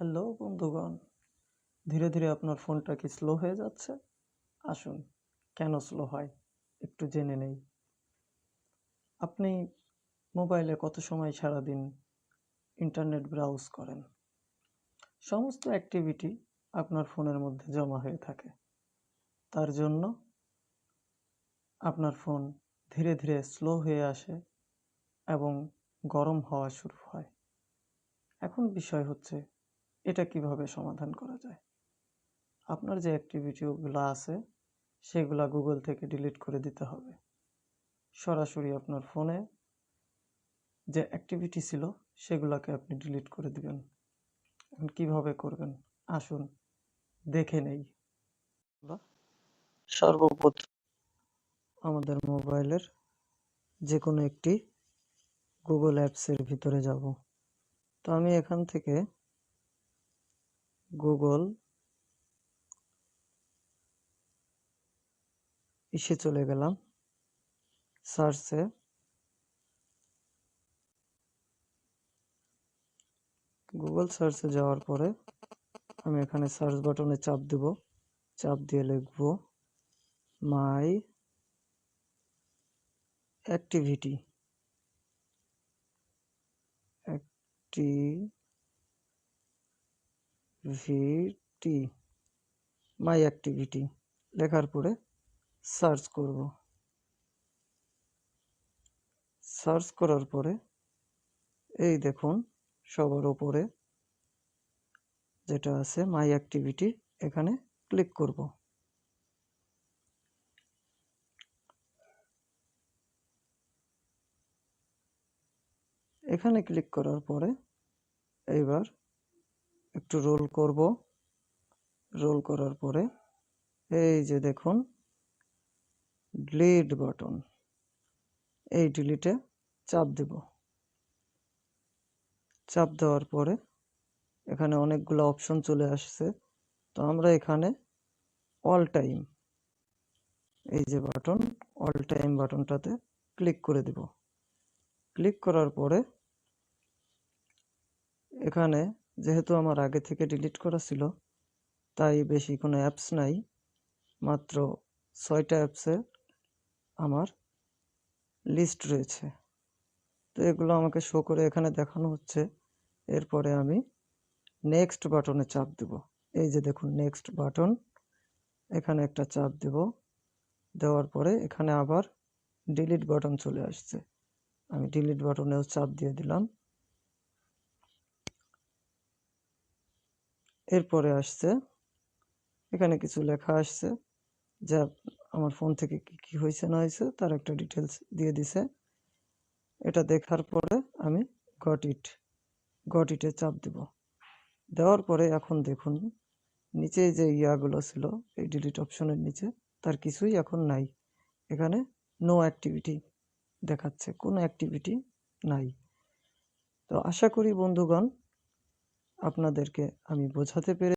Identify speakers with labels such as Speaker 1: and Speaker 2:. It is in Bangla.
Speaker 1: হ্যালো বন্ধুগণ, ধীরে ধীরে আপনার ফোনটা কি স্লো হয়ে যাচ্ছে? আসুন, কেন স্লো হয় একটু জেনে নেই। আপনি মোবাইলে কত সময় সারাদিন ইন্টারনেট ব্রাউজ করেন? সমস্ত অ্যাক্টিভিটি আপনার ফোনের মধ্যে জমা হয়ে থাকে। তার জন্য আপনার ফোন ধীরে ধীরে স্লো হয়ে আসে এবং গরম হওয়া শুরু হয়। এখন বিষয় হচ্ছে এটা কীভাবে সমাধান করা যায়? আপনার যে অ্যাক্টিভিটিগুলো আছে সেগুলো গুগল থেকে ডিলিট করে দিতে হবে। সরাসরি আপনার ফোনে যে অ্যাক্টিভিটি ছিল সেগুলোকে আপনি ডিলিট করে দিবেন। এখন কীভাবে করবেন? আসুন দেখে নেই। সর্বপ্রথম আমাদের মোবাইলের যে কোনো একটি গুগল অ্যাপসের ভিতরে যাব। তো আমি এখান থেকে গুগল ইসে চলে গেলাম সার্চে। গুগল সার্চে যাওয়ার পরে আমি এখানে সার্চ বাটনে চাপ দেব। চাপ দিয়ে লিখব, my activity activity my activity লেখার পরে সার্চ করব। সার্চ করার পরে এই দেখুন সবার উপরে যেটা আছে মাই অ্যাক্টিভিটি এখানে ক্লিক করব। এখানে ক্লিক করার পরে এইবার একটু রোল করব। রোল করার পরে এই যে দেখুন, ডিলিট বাটন। এই ডিলিটে চাপ দেব। চাপ দেওয়ার পরে এখানে অনেকগুলো অপশন চলে আসছে। তো আমরা এখানে অল টাইম, এই যে বাটন, অল টাইম বাটনটাতে ক্লিক করে দেব। ক্লিক করার পরে এখানে যেহেতু আমার আগে থেকে ডিলিট করা ছিল, তাই বেশি কোনো অ্যাপস নাই, মাত্র ছয়টা অ্যাপসে আমার লিস্ট রয়েছে। তো এগুলো আমাকে শো করে এখানে দেখানো হচ্ছে। এরপরে আমি নেক্সট বাটনে চাপ দেব। এই যে দেখুন নেক্সট বাটন এখানে একটা চাপ দেব। দেওয়ার পরে এখানে আবার ডিলিট বাটন চলে আসছে। আমি ডিলিট বাটনেও চাপ দিয়ে দিলাম। এরপরে আসছে। এখানে কিছু লেখা আসছে যা আমার ফোন থেকে কি কি হয়েছে না হয়েছে তার একটা ডিটেলস দিয়ে দিছে। এটা দেখার পরে আমি গট ইট গট ইটে চাপ দেব। দেওয়ার পরে এখন দেখুন, নিচে যে ইয়াগুলো ছিল, এই ডিলিট অপশনের নিচে, তার কিছুই এখন নাই। এখানে নো অ্যাক্টিভিটি দেখাচ্ছে, কোনো অ্যাক্টিভিটি নাই। তো আশা করি বন্ধুগণ আপনাদেরকে আমি বোঝাতে পেরে